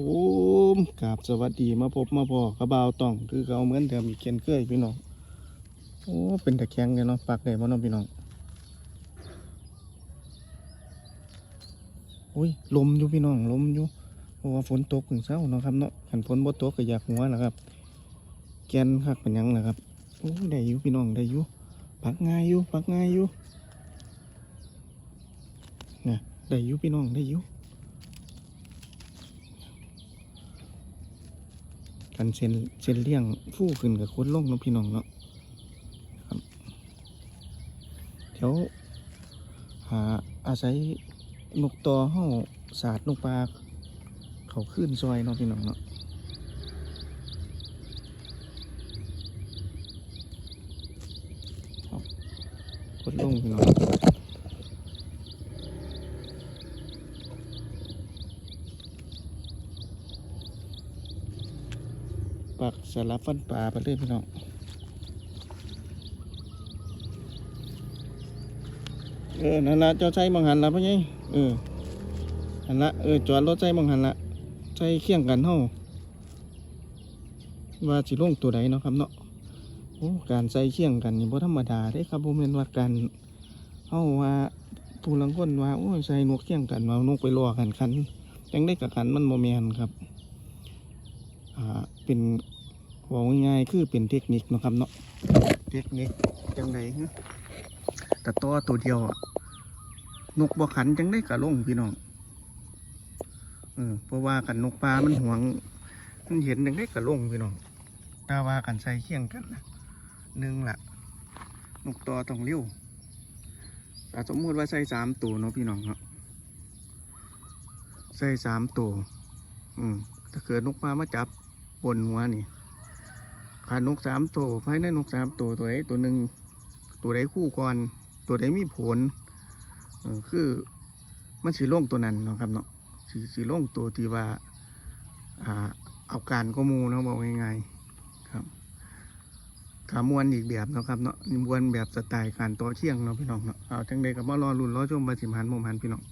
ผมกราบสวัสดีมาพบมาพอกระเบาวตอง คือเขาเหมือนเดิมอีกเช่นเคยพี่น้องโอ้เป็นตะแคงเลยเนาะปักได้บ่เนาะพี่น้องอุ้ยลมอยู่พี่น้องลมอยู่เพราะว่าฝนตกถึงเช้าเนาะครับเนาะขันฝนบ่ตกก็อยากหัวแหละครับ แกนคักเป็นยังล่ะครับโอ้ได้อยู่พี่น้องได้อยู่ปักง่ายอยู่ปักง่ายอยู่นี่ยได้อยู่พี่น้องได้อยู่ กันเส้นเส้นเลี่ยงฟู่ขึ้นกับโคตรลงเนาะพี่น้องเนาะครับเดี๋ยวหาอาศัยนกต่อเฮาสาดนกปลาเขาขึ้นซอยเนาะพี่น้องเนาะกดลงพี่น้อง ปักสลับฟันปลาไปเลยพี่น้องเออนั่นละเจ้าใจมังหันละพ่อไงเออหันละเออจอดรถใจมังหันละใจเคี่ยงกันเฮาว่าสิลงตัวใดเนาะครับเนาะโอ้การใส่เคี่ยงกันนี่บ่ธรรมดาเด้ครับบ่แม่นว่าการเฮาว่าผู้ลังคนว่าโอ้ยใส่นกเคี่ยงกันว่านกไปล่อกันคันจังได้กับกันมันบ่แม่นครับอ่า เป็นว่าง่ายๆคือเป็นเทคนิคนะครับเนาะเทคนิคจังไดฮะแต่ตัวตัวเดียวอะนกบ่ขันจังได้กะลงพี่น้องเออเพราะว่ากันนกปลามันห่วง มันเห็นจังได้กะลงพี่น้องถ้าว่ากันใส่เคียงกันนะหนึ่งละนกตัวต้องเลี้ยวแต่สมมติว่าใส่สามตัวเนาะพี่น้องเนาะใส่สามตัวอืมถ้าเกิดนกมามาจับ บนหัวนี่ขานกสามตัวภายในนกสามตัวตัวไหนตัวหนึ่งตัวไหนคู่ก่อน ตัวไหนมีผลอคือมันสีล่งตัวนั้นเนาะครับเนาะสีสีล่งตัวที่ว่าอ่าเอาการก็มูเนาะบอกง่ายๆครับขามวนอีกแบบเนาะครับเนาะมวนแบบสไตล์การต่อเที่ยงเนาะพี่น้องเนาะเอาจังใดกับมารอรุ่นรอชมบาสิมหันมุมหันพี่น้อง